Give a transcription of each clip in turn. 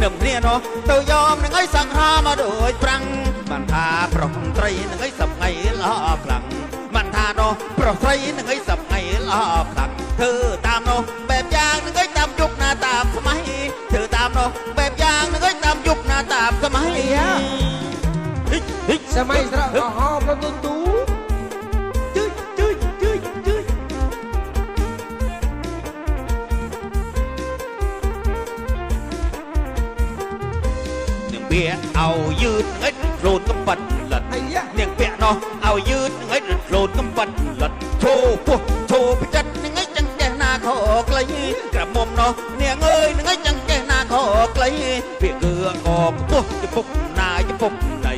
หนึ่งเนี่ยเนาะตัวยอมหนึ่งไอ้สังหามาโดยปรังมันทาพระมนตรหนึ่งไอ้สับไงลอบหลังมันทาเนาะพระไตรหนึ่งไอ้สับไงลอบหลังเธอตามเนาะแบบอย่างหนึ่งไอ้ตามยุคหน้า เบี้ยเอายืดเอ็ดโรนกำปั้นหลัดไอ้ยะเนียงเปียเนาะเอายืดเอ็ดโรนกำปั้นหลัดโชว์พวกโชว์พิจัดหนึ่งไอ้จังแกหน้าขอไกลกระหมอมเนาะเนียงเอ้ยหนึ่งไอ้จังแกหน้าขอไกลเปียเกลือกอกพวกจะปุบนายจะปุบใน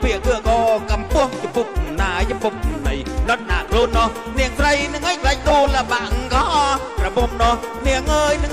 เปียเกลือกอกำพวกจะปุบนายจะปุบในนัดหน้าโรนเนาะเนียงไตรหนึ่งไอ้ไกลโดนละบังก็กระหมอมเนาะเนียงเอ้ยหนึ่ง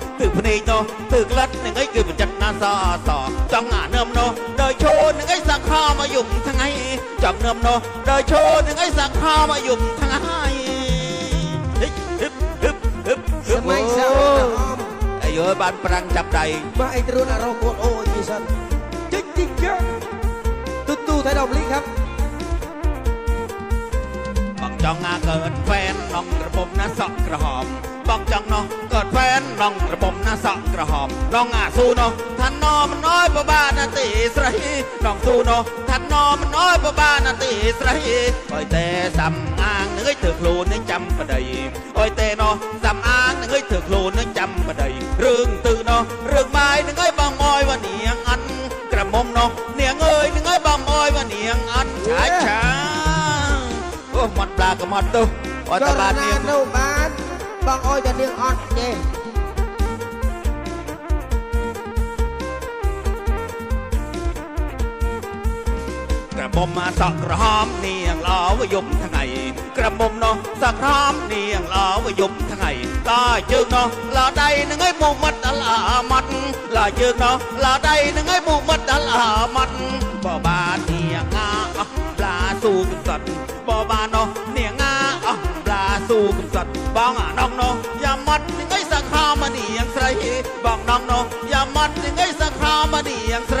เนาะขยันละเมียนะเต้ละละสาตื่นเนาะเกิดขยันละเมียนะเต้ละละตึกลัดหนึ่งไอ้คือมันจัดนาซอซอตึกนี้เนาะตึกกลัดหนึ่งไอ้คือมันจัดหน้าซอซอจังหาเนิมเนาะโดยโชว์หนึ่งไอ้สังข้ามายุ่มทั้งไงจังเนิมเนาะโดยโชว์หนึ่งไอ้สังข้ามายุ่มทั้งไงฮ้ยฮึบฮึบฮึบสมัยสระก็หอมไอ้เอ้ยบ้านปรังจับใดมาไอ้ตรุนอารมณ์โกรธโอ้ยมีสันจุ้ยจุ้ยจุ้ยตุ้ตูไทยดอกมะลิครับบังจองงาเกิดแฟนน้องกระบมนะสอกกระหอมบังจองน้องกระบอกจังเนาะ ប្លង់ក្រមុំណាសក់ក្រហមឡងអាស៊ូនោះឋានណមិនអើយបបាណាទីស្រីឡងស៊ូនោះឋានណមិនអើយបបាណាទីស្រីអើយតែសំអាងនឹងឲ្យធ្វើខ្លួននឹងចាំប្តីអើយតែនោះសំអាងនឹងឲ្យធ្វើខ្លួននឹងចាំប្តីរឿងទៅនោះរឿងបាយនឹងឲ្យបងអើយវនាងអត់ក្រមុំនោះនាងអើយនឹងឲ្យបងអើយវនាងអត់ឆាឆាអូមិនប្លាកំអត់ទៅអត់តបាននាងនោះបានបងអើយតែនាងអត់ទេ ระบมมาสักระหอมเนียงลาวยุมทั้งไงกระบมเนาะสักระหอมเนียงลาวยุมทั้งไงตาจึงเนาะลาใดนึงไอ้หมูมัดอลามัดลาจึงเนาะลาใดนึงไอ้หมูมัดอลามัดบ่บาเนียงอาอะปลาสู้กับสัตว์บ่บาเนาะเนียงอาอะปลาสู้กับสัตว์บ้องอะน้องเนาะอย่ามัดนึงไอ้สักข้ามาเนียงใส่บ้องน้องเนาะอย่ามัดนึงไอ้สักข้ามาเนียงใส่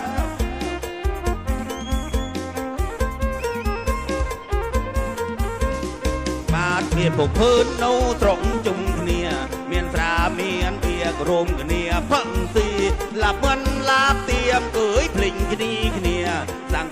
ะบคุอณสักกระหอมอันใหญ่เรื่องพื้นขอเสียงเพื่อนๆหน่อยลูกมาเทียบพวกพื้นโนตรงจุ่มเนี่ยเมียนตราเมียนเปียกรวมกันเนี่ยเพิ่งสีหลับเหมือนลาบเตรียมเกยพลิงคดีคเนี่ยสัง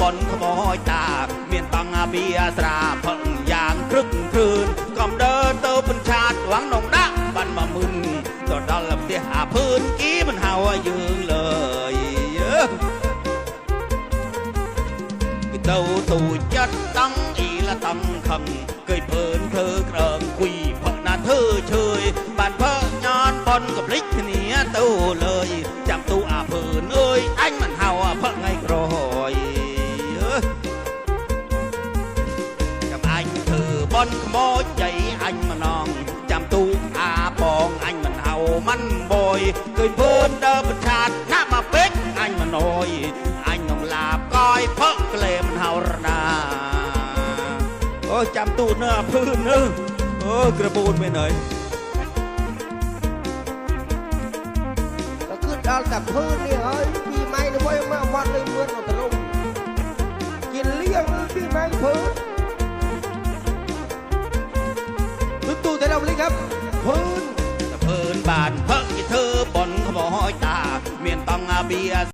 เธอบอนขโมยตาเมียนปังอาเบียสราเพิ่งอย่างครึกครืนก่อมเดินเติบเป็นชาหวังนองดักบันมามึนตอนดอลลำเสียหาพื้นกี้มันหาว่ายืงเลยเออเต้าตูจัดตั้งอี ប៉ុនក្មោចៃអញម្នងចាំទូអាបងអញមិនហៅមិនបយឃើញពូនដើប្រឆាតណាក់មកពេកអញមិនអយអញនឹងឡាបកយផឹកក្លេមិនហៅរណាអូចាំទូនើភឺនើអូក្រពូនមែនហើយក៏គឺដល់តែភឺនេះហើយពីម៉ៃទៅមកវត្តលេងមឿនមកទៅលំគេលៀងពីម៉ៃភឺ ครับพื้นเพินบานเพิ่งที่เธอบ่นขโมยตา เมียนต้องอาเบีย